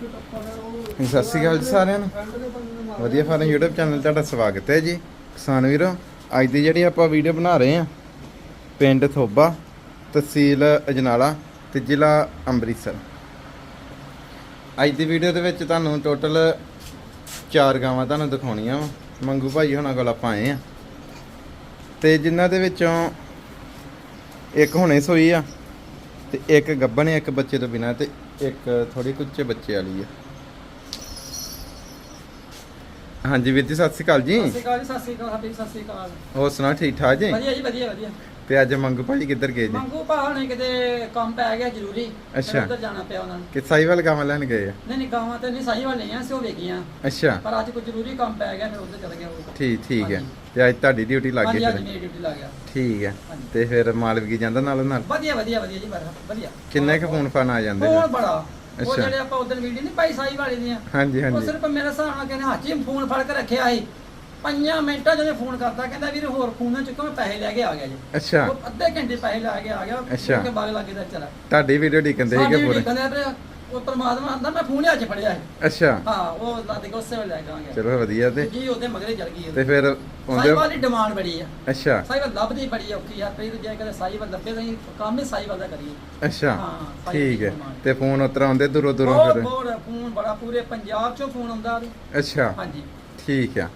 ਸਤਿ ਸ਼੍ਰੀ ਅਕਾਲ ਜੀ ਸਾਰਿਆਂ ਨੂੰ। ਵਧੀਆ ਫਾਰਮ YouTube ਚੈਨਲ ਤੁਹਾਡਾ ਸਵਾਗਤ ਹੈ ਜੀ। ਕਿਸਾਨ ਵੀਰੋ, ਅੱਜ ਦੀ ਜਿਹੜੀ ਆਪਾਂ ਵੀਡੀਓ ਬਣਾ ਰਹੇ ਹਾਂ, ਪਿੰਡ ਥੋਬਾ, ਤਹਿਸੀਲ ਅਜਨਾਲਾ ਤੇ ਜ਼ਿਲ੍ਹਾ ਅੰਮ੍ਰਿਤਸਰ। ਅੱਜ ਦੀ ਵੀਡੀਓ ਦੇ ਵਿੱਚ ਤੁਹਾਨੂੰ ਟੋਟਲ ਚਾਰ ਗਾਵਾਂ ਤੁਹਾਨੂੰ ਦਿਖਾਉਣੀਆਂ ਵਾ। ਮੰਗੂ ਭਾਈ ਹੁਣਾਂ ਕੋਲ ਆਪਾਂ ਆਏ ਆ ਤੇ ਜਿਨ੍ਹਾਂ ਦੇ ਵਿੱਚੋਂ ਇੱਕ ਹੁਣੇ ਸੋਈ ਆ। ਤੇ ਇੱਕ ਗੱਭਣ ਹੈ ਇੱਕ ਬੱਚੇ ਤੋਂ ਬਿਨਾ ਤੇ ਇੱਕ ਥੋੜੀ ਕੁੱਚੇ ਬੱਚੇ ਵਾਲੀ ਆ। ਹਾਂਜੀ ਵੀਰ ਜੀ ਸਤਿ ਸ਼੍ਰੀ ਅਕਾਲ ਜੀ। ਸਤਿ ਸ਼੍ਰੀ ਅਕਾਲ ਜੀ ਸਤਿ ਸ਼੍ਰੀ ਅਕਾਲ ਹਬੀਬ ਸਤਿ ਸ਼੍ਰੀ ਅਕਾਲ। ਹੋਰ ਸੁਣਾ ਠੀਕ ਠਾਕ ਜੀ? ਵਧੀਆ ਜੀ ਵਧੀਆ ਵਧੀਆ। ਤੇ ਅੱਜ ਮੰਗੂ ਭਾਈ ਕਿੱਧਰ ਗਏ ਜੀ? ਮੰਗੂ ਭਾ ਨੇ ਕਿਤੇ ਕੰਮ ਪੈ ਗਿਆ ਜ਼ਰੂਰੀ। ਫਿਰ ਅੱਛਾ। ਉੱਧਰ ਜਾਣਾ ਪਿਆ ਉਹਨਾਂ ਨੂੰ। ਕਿ ਸਾਈਵਾਲ ਗਾਵਾਂ ਲੈਣ ਗਏ ਆ? ਨਹੀਂ ਨਹੀਂ ਗਾਵਾਂ ਤੇ ਨਹੀਂ ਸਾਈ ਵਾਲੇ ਆ ਸਿਓ ਵੇਗੀਆਂ ਅੱਛਾ। ਪਰ ਅੱਜ ਕੋਈ ਜ਼ਰੂਰੀ ਕੰਮ ਪੈ ਗਿਆ ਫਿਰ ਉੱਧਰ ਚਲ ਗਿਆ ਉਹ। ਠੀਕ ਠੀਕ ਹੈ ਹਾਂਜੀ। ਤੇ ਅੱਜ ਤੁਹਾਡੀ ਡਿਊਟੀ ਲੱਗ ਗਈ ਹਾਂਜੀ ਅੱਜ ਮੇਰੀ ਡਿਊਟੀ ਲੱਗ ਗਿਆ। ਠੀਕ ਹੈ ਹਾਂਜੀ। ਤੇ ਫਿਰ ਮਾਲਵੀ ਜਾਂਦਾ ਨਾਲ ਨਾਲ? ਵਧੀਆ ਵਧੀਆ ਵਧੀਆ ਜੀ ਮੇਰਾ ਵਧੀਆ। ਕਿੰਨੇ ਕੁ ਫੋਨ ਫਾਨ ਆ ਜਾਂਦੇ ਫੋਨ? ਬੜਾ। ਉਹ। ਜਿਹੜੇ ਆਪਾਂ ਉਧਰ ਵੀਡੀਓ ਨਹੀਂ ਪਾਈ ਸਾਈ ਵਾਲੇ ਦੀਆਂ। ਹਾਂਜੀ ਉਹ ਹਾਂਜੀ। ਸਿਰਫ ਮੇਰੇ ਹਿਸਾਬ ਨਾਲ ਕਹਿੰਦੇ ਹੱਥ 'ਚ ਹੀ ਫੋਨ ਫੜ ਕੇ ਰੱਖਿਆ ਸੀ। ਪੰਜਾਂ ਮਿੰਟਾਂ ਜਦੋਂ ਫੋਨ ਕਰਦਾ ਕਹਿੰਦਾ ਵੀਰ ਹੋਰ ਫੋਨ ਨਾ ਚੁੱਕੋ ਮੈਂ ਪੈਸੇ ਲੈ ਕੇ ਆ ਗਿਆ ਜੀ? ਅੱਛਾ। ਉਹ ਅੱਧੇ ਘੰਟੇ ਪੈਸੇ ਲੈ ਕੇ ਆ ਗਿਆ ਅੱਛਾ। ਕਿ ਬਾਗ ਲੱਗੇ ਦਾ ਚਲਾ ਤੁਹਾਡੀ ਵੀਡੀਓ ਢੀਕੰਦੇ ਸੀਗੇ ਪੂਰੇ। ਕਹਿੰਦੇ ਆ ਵੀ ਉਹ ਪਰਮਾਤਮਾ ਆਂਦਾ ਮੈਂ ਫੋਨ ਹੱਥ 'ਚ ਫੜਿਆ ਹੈ ਅੱਛਾ। ਹਾਂ ਉਹ ਲੱਦ ਕੇ ਉਸੇ ਵੇਲੇ ਲੈ ਕੇ ਆ ਗਿਆ। ਚਲੋ ਵਧੀਆ ਤੇ। ਜੀ ਉਹਦੇ ਮਗਰੇ ਚਲ ਗਈ ਤੇ ਫਿਰ ਆਉਂਦੇ ਸਾਈਵਾਲ ਦੀ ਡਿਮਾਂਡ ਬੜੀ ਆ। ਅੱਛਾ। ਸਾਈਵਾਲ ਲੱਭਦੀ ਬੜੀ ਔਖੀ ਆ ਪਈ ਜੇ ਕਦੇ ਸਾਈਵਾਲ ਲੱਭੇ ਤਾਂ ਅਸੀਂ ਕੰਮ ਹੀ ਸਾਈਵਾਲ ਦਾ ਕਰੀਏ। ਅੱਛਾ। ਹਾਂ, ਠੀਕ ਹੈ। ਦੀ ਤੇ ਫੋਨ ਉਤਰ ਆਉਂਦੇ ਦੂਰੋਂ ਦੂਰੋਂ ਬਹੁਤ ਫਿਰ? ਬਹੁਤ ਫੋਨ ਬੜਾ ਪੂਰੇ ਪੰਜਾਬ 'ਚੋਂ ਫੋਨ ਆਉਂਦਾ ਉਹਦੇ। ਅੱਛਾ। ਹਾਂਜੀ। ਠੀਕ ਆ।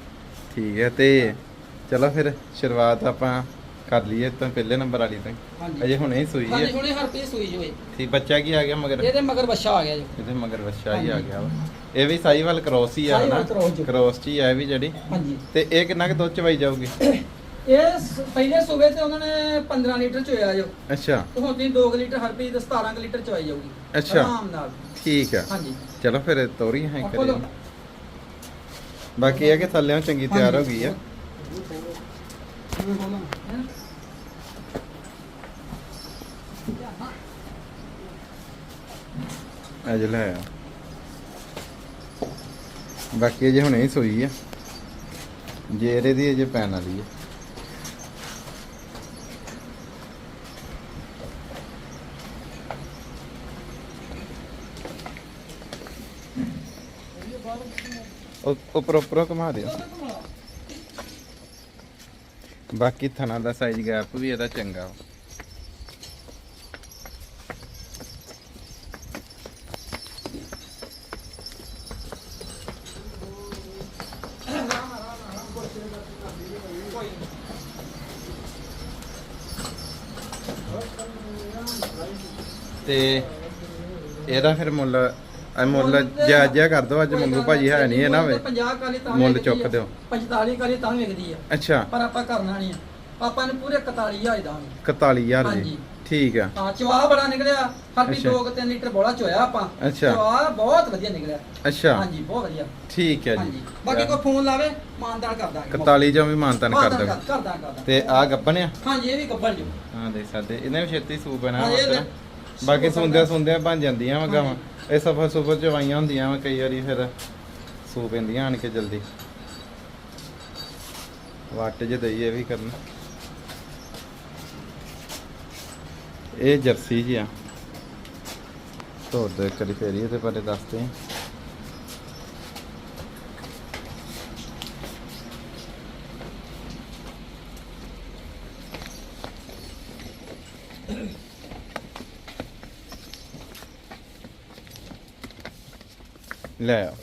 ਠੀਕ ਹੈ ਤੇ ਚਲੋ ਫਿਰ ਸ਼ੁਰੂਆਤ ਆਪਾਂ ਕਰ ਲਈਏ ਤਾਂ ਪਹਿਲੇ ਨੰਬਰ ਵਾਲੀ ਤੋਂ। ਹਾਂਜੀ। ਅਜੇ ਹੁਣੇ ਹੀ ਸੂਈ ਹਾਂਜੀ ਹੈ। ਹੁਣੇ ਹਰਪੀ ਸੂਈ ਜੋਏ। ਠੀਕ ਬੱਚਾ ਕੀ ਆ ਗਿਆ ਮਗਰ? ਇਹਦੇ ਮਗਰ ਬੱਚਾ ਆ ਗਿਆ ਜੀ। ਇਹਦੇ ਮਗਰ ਬੱਚਾ ਹੀ ਆ। ਗਿਆ ਵਾ। ਇਹ ਵੀ ਸਾਈਵਾਲ ਕ੍ਰੋਸ ਹੀ ਆ ਸਾਹੀਵਾਲ ਹਨਾ? cross ਜੀ। ਕ੍ਰੋਸ ਚ ਹੀ ਆ ਇਹ ਵੀ ਜਿਹੜੀ। ਹਾਂਜੀ। ਤੇ ਇਹ ਕਿੰਨਾ ਕੁ ਦੁੱਧ ਚਵਾਈ ਜਾਊਗੀ? ਇਹ ਸ- ਪਹਿਲੇ ਸੂਬੇ ਤੇ ਉਹਨਾਂ ਨੇ 15 ਲੀਟਰ ਚੋਇਆ ਜੋ। ਅੱਛਾ। ਤੇ ਹੁਣ ਤੀ 2 ਲੀਟਰ ਹਰਪੀ ਤੇ 17 ਕੁ ਲੀਟਰ ਚੋਈ ਜਾਊਗੀ। ਅੱਛਾ। ਆਰਾਮ ਨਾਲ। ਠੀਕ ਆ। ਹਾਂਜੀ। ਚਲੋ ਫਿਰ ਤੋਰੀ ਹੈ ਲਓ। ਬਾਕੀ ਇਹ ਕਿ ਥੱਲੇੋਂ ਚੰਗੀ ਤਿਆਰ ਹੋ ਗਈ ਆ। ਅਜ ਲੈ ਆ। ਬਾਕੀ ਜੇ ਹੁਣੇ ਹੀ ਸੋਈ ਆ। ਜੇਰੇ ਦੀ ਅਜੇ ਪੈਣ ਵਾਲੀ ਆ ਉਹ ਉੱਪਰ ਉੱਪਰੋਂ ਘੁਮਾ ਦਿਓ। ਬਾਕੀ ਥਣਾ ਦਾ ਸਾਈਜ਼ ਗੈਪ ਵੀ ਇਹਦਾ ਚੰਗਾ ਵਾ। ਤੇ ਇਹਦਾ ਫਿਰ ਮੁੱਲ ਆ ਮੁੱਲ ਜਾਇਜ਼ ਜਿਹਾ ਕਰ ਦੋ ਅੱਜ ਮੰਗੂ ਭਾਜੀ ਹੈ ਨਹੀਂ ਹੈ ਨਾ ਵੇ 50 ਕਾਲੀ ਤਾਂ ਮੁੱਲ ਚੁੱਕ। ਦਿਓ। 45 ਕਾਲੀ ਤਾਂ ਵਿਕਦੀ ਆ। ਅੱਛਾ। ਪਰ ਆਪਾਂ ਕਰਨਾ ਨਹੀਂ ਆ। ਆਪਾਂ ਨੇ ਪੂਰੇ 41000 ਦਾਂਗੇ। 41000 ਹਾਂਜੀ। ਜੀ ਠੀਕ ਆ। ਹਾਂ ਚਵਾ ਬੜਾ ਨਿਕਲਿਆ। ਹਰਪੀ ਅੱਛਾ। 2-3 ਲੀਟਰ ਬੋਲਾ ਚੋਇਆ ਆਪਾਂ। ਅੱਛਾ। ਚਵਾ ਬਹੁਤ ਵਧੀਆ ਨਿਕਲਿਆ। ਅੱਛਾ। ਹਾਂਜੀ ਬਹੁਤ ਵਧੀਆ। ਠੀਕ ਹੈ ਜੀ। ਬਾਕੀ ਕੋਈ ਫੋਨ ਲਾਵੇ ਮਾਨਦਾਨ ਕਰ ਦਾਂਗੇ। 41 ਜਾਂ ਵੀ ਮਾਨਦਾਨ ਕਰ ਦਾਂਗੇ, ਕਰ ਦਾਂਗੇ। ਤੇ ਆ ਗੱਬਨ ਆ? ਹਾਂਜੀ ਇਹ ਵੀ ਗੱਬੜ ਜੋ। ਹਾਂ ਦੇਖ ਸਕਦੇ। ਇਹਨੇ ਵੀ ਛੇਤੀ ਸੂਪ ਹਾਂ, ਇਹ ਹੁੰਦਾ ਤੇ- ਬਾਕੀ ਸੂਪ ਸੁੰਦਿਆਂ ਬਣ ਜਾਂਦੀਆਂ ਵਾ ਗਾਵਾਂ। ਇਹ ਸਫਰ ਸੁਫਰ ਚ ਵਾਈਆਂ ਹੁੰਦੀਆਂ ਵਾ, ਕਈ ਵਾਰੀ ਫਿਰ ਸੂ ਪੈਂਦੀਆਂ ਆਣ ਕੇ ਜਲਦੀ। ਵਾਟ ਜੇ ਦਈਏ ਵੀ ਕਰਨਾ। ਇਹ ਜਰਸੀ ਜੀ ਆ। ਤੋੜ ਦੇ ਕਰੀ ਫੇਰੀ ਇਹਦੇ ਬਾਰੇ ਦੱਸਦੇ ਹਾਂ ਲੈ ਆ।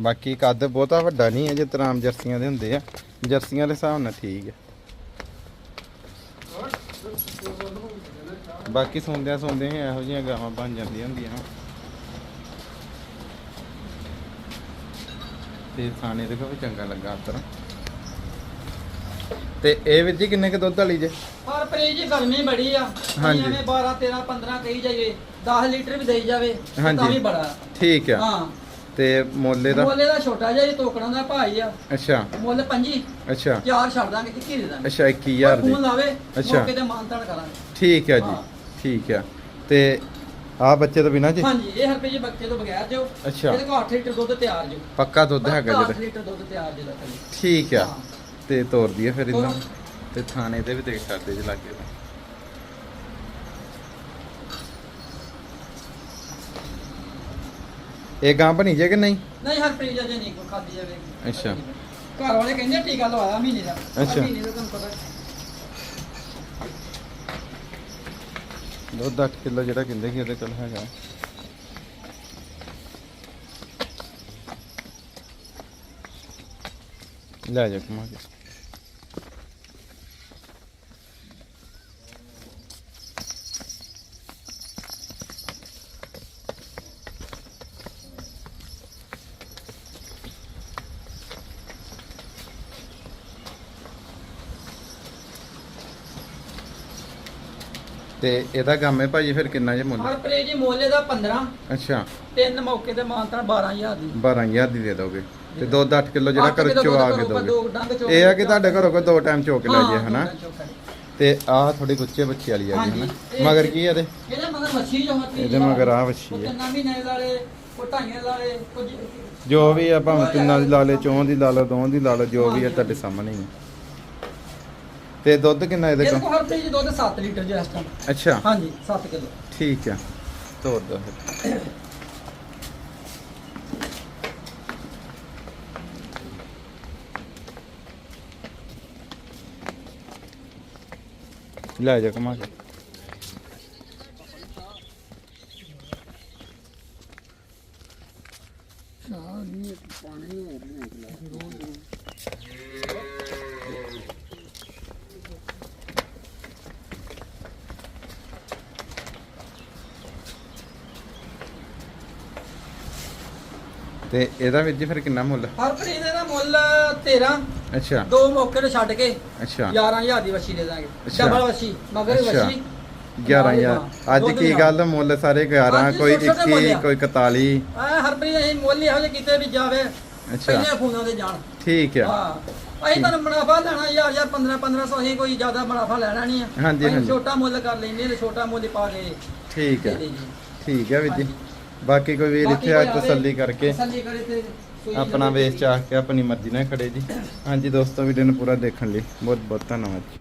ਬਾਕੀ ਕੱਦ ਬਹੁਤਾ ਵੱਡਾ ਨਹੀਂ ਹੈ, ਜੇ ਤਰਾਮ ਜਰਸੀਆਂ ਦੇ ਹੁੰਦੇ ਆ। ਜਰਸੀਆਂ ਦੇ ਹਿਸਾਬ ਨਾਲ ਠੀਕ ਹੈ। ਬਾਕੀ ਸੁਣਦਿਆਂ ਸੁਣਦਿਆਂ ਹੀ ਇਹੋ ਜਿਹੀਆਂ ਗਾਵਾਂ ਬਣ ਜਾਂਦੀਆਂ ਹੁੰਦੀਆਂ ਵਾਂ। ਤੇ ਖਾਣੇ ਦੇਖੋ ਵੀ ਚੰਗਾ ਲੱਗਾ ਉਤਰ। ਤੇ ਇਹ ਵੀਰ ਜੀ ਕਿੰਨੇ ਕੁ ਦੁੱਧ ਵਾਲੀ ਜੇ? ਪਰ ਪਰੇ ਜੀ ਗਰਮੀ ਬੜੀ ਆ। ਹਾਂਜੀ। ਐਵੇਂ 12 13 15 ਕਹੀ ਜਾਈਏ 10 ਲੀਟਰ ਵੀ ਦੇਈ ਜਾਵੇ ਤਾਂ ਹਾਂਜੀ। ਵੀ ਬੜਾ। ਠੀਕ ਆ। ਹਾਂ। ਤੇ ਮੋਲੇ ਦਾ? ਮੁੱਲ ਦਾ ਛੋਟਾ ਜਿਹਾ ਜੀ ਤੋਕੜਾਂ ਦਾ ਭਾਈ ਆ। ਅੱਛਾ। ਮੁੱਲ ਪੰਜੀ। ਅੱਛਾ। ਚਾਰ ਛੱਡ ਦਾਂਗੇ 21 ਦੇ ਦਾਂਗੇ। ਅੱਛਾ 21000 ਦੀ। ਫੋਨ ਲਾਵੇ ਅੱਛਾ। ਮੌਕੇ ਤੇ ਮਾਨਤਾਨ ਕਰਾਂਗੇ। ਠੀਕ ਹੈ ਜੀ। ਹਾਂ। ਠੀਕ ਹੈ ਤੇ ਆ ਬੱਚੇ ਤੋਂ ਬਿਨਾ ਜੀ? ਹਾਂਜੀ ਇਹ ਹਰਪੇ ਜੀ ਬੱਚੇ ਤੋਂ ਬਗੈਰ ਜੋ ਅੱਛਾ। ਇਹਦੇ ਕੋਲ 8 ਲੀਟਰ ਦੁੱਧ ਤਿਆਰ ਜੋ। ਪੱਕਾ ਦੁੱਧ ਹੈਗਾ 8 ਜਿਹੜਾ ਲੀਟਰ ਦੁੱਧ ਤਿਆਰ ਜੇ ਲੱਗ ਠੀਕ ਆ। ਹਾਂ। ਤੇ ਤੋਰ ਦਈਏ ਫਿਰ ਇਹਨਾਂ। ਤੇ ਥਾਣੇ ਤੇ ਵੀ ਦੇਖ ਸਕਦੇ ਜੀ ਲੱਗੇ ਇਹ ਗਾਂ ਬਣੀ ਜੇ ਕਿ ਨਹੀਂ? ਨਹੀਂ ਹਰਪ੍ਰੀਤ ਜੀ ਨਹੀਂ ਖਾਦੀ ਜਾਵੇ। ਅੱਛਾ। ਘਰ ਵਾਲੇ ਕਹਿੰਦੇ ਟੀਕਾ ਲਵਾਇਆ ਮਹੀਨੇ ਦਾ। ਅੱਛਾ। ਮਹੀਨੇ ਦਾ ਤੁਹਾਨੂੰ ਪਤਾ। ਦੁੱਧ 8 ਕਿਲੋ ਜਿਹੜਾ ਕਹਿੰਦੇ ਕਿ ਉਹਦੇ ਕੋਲ ਹੈਗਾ। ਲੈ ਜਾ ਕਮਾ ਕੇ। ਤੇ ਇਹਦਾ ਕੰਮ ਹੈ ਭਾਜੀ ਫਿਰ ਕਿੰਨਾ ਜੇ ਮੁੱਲ? ਹਰਪ੍ਰੀਤ ਜੀ ਮੋਲੇ ਦਾ 15 ਅੱਛਾ। ਤਿੰਨ ਮੌਕੇ ਤੇ ਮਾਨਤਾ 12000 ਦੀ। 12000 ਦੀ ਦੇ ਦੋਗੇ। ਤੇ ਦੁੱਧ 8 ਕਿਲੋ ਜਿਹੜਾ ਘਰ ਚਵਾ ਕੇ ਦੋਗੇ। ਇਹ ਆ ਕਿ ਤੁਹਾਡੇ ਘਰੋਂ ਕੋਈ ਦੋ ਟਾਈਮ ਚੋਕ ਲੈ ਜੇ ਹਨਾ? ਕੇ। ਤੇ ਆਹ ਥੋੜੀ ਗੁੱਚੇ ਬੱਚੇ ਵਾਲੀ ਆ ਗਈ ਹਨਾ? ਮਗਰ ਕੀ ਆ ਇਹਦੇ? ਇਹਦੇ ਮਗਰ ਮੱਛੀ ਜੋ ਹੱਥੀ ਇਹਦੇ ਮਗਰ ਵੱਛੀ ਉਹ ਹੈ। ਤਿੰਨਾਂ ਮਹੀਨੇ ਵਾਲੇ ਉਹ ਢਾਈਆਂ ਵਾਲੇ ਕੁਝ ਜੋ ਵੀ ਆ ਭਾਵੇਂ ਤਿੰਨਾਂ ਦੀ ਲਾ ਲੇ ਚੌਂ ਦੀ ਲਾ ਲਓ ਦੋ ਦੀ ਲਾ ਲਓ ਜੋ ਵੀ ਆ ਤੁਹਾਡੇ ਸਾਹਮਣੇ ਹੀ ਆ। ਤੇ ਦੁੱਧ ਕਿੰਨਾ ਇਹਦੇ ਇਹਦੇ ਕੋਲ ਕੋਲ ਹਰਪ੍ਰੀਤ ਜੀ ਦੁੱਧ 7 ਲੀਟਰ ਜੇ ਇਸ ਟਾਈਮ ਅੱਛਾ। ਹਾਂਜੀ 7 ਕਿਲੋ। ਠੀਕ ਆ। ਤੋੜ ਦੋ ਫਿਰ। ਲੈ ਜਾ ਕਮਾ ਕੇ ਤੇ ਇਹਦਾ ਵੀਰ ਜੀ ਫਿਰ ਕਿੰਨਾ ਮੁੱਲ? ਹਰਪ੍ਰੀਤ ਦਾ ਮੁੱਲ 13 ਅੱਛਾ। ਦੋ ਮੌਕੇ ਤੇ ਛੱਡ ਕੇ ਅੱਛਾ। 11000 ਦੀ ਵੱਛੀ ਦੇ ਦਾਂਗੇ। ਅੱਛਾ। ਡਬਲ ਵੱਛੀ ਮਗਰ। ਵੱਛੀ। 11000 ਅੱਜ ਕੀ। ਗੱਲ ਮੁੱਲ ਸਾਰੇ 11 ਅੱਜ ਕੋਈ ਛੋਟੇ ਛੋਟੇ 21 ਮੁੱਲ ਆ। ਕੋਈ 41 ਆ ਹਰਪ੍ਰੀਤ ਅਸੀਂ ਮੁੱਲ ਇਹੋ ਜਿਹੇ ਕਿਤੇ ਵੀ ਜਾਵੇ ਅੱਛਾ। ਪਹਿਲੇ ਫੋਨਾਂ ਤੇ ਜਾਣ। ਠੀਕ ਆ। ਹਾਂ। ਅਸੀਂ ਤੁਹਾਨੂੰ ਮੁਨਾਫਾ ਲੈਣਾ ਯਾਰ ਯਾਰ 15 1500 ਅਸੀਂ ਕੋਈ ਜ਼ਿਆਦਾ ਮੁਨਾਫਾ ਲੈਣਾ ਨਹੀਂ ਆ। ਹਾਂਜੀ, ਹਾਂਜੀ। ਛੋਟਾ ਮੁੱਲ ਕਰ ਲੈਂਦੇ ਤੇ ਛੋਟਾ ਮੁੱਲ ਹੀ ਪਾ ਕੇ ਠੀਕ ਆ। ਠੀਕ ਆ ਵੀਰ ਜੀ। ਬਾਕੀ ਕੋਈ ਵੀਰ ਬਾਕੀ ਇੱਥੇ ਆ ਕੋਈ ਆਵੇ, ਤਸੱਲੀ ਕਰਕੇ ਤਸੱਲੀ ਕਰੇ ਤੇ ਸੂਈ ਆਪਣਾ ਲੱਗੇ ਵੇਚ ਚਾਹ ਕੇ ਆਪਣੀ ਮਰਜ਼ੀ ਨਾਲ ਖੜੇ ਜੀ। ਹਾਂਜੀ ਦੋਸਤੋ ਵੀਡੀਓ ਨੂੰ ਪੂਰਾ ਦੇਖਣ ਲਈ ਬਹੁਤ ਬਹੁਤ ਧੰਨਵਾਦ ਜੀ।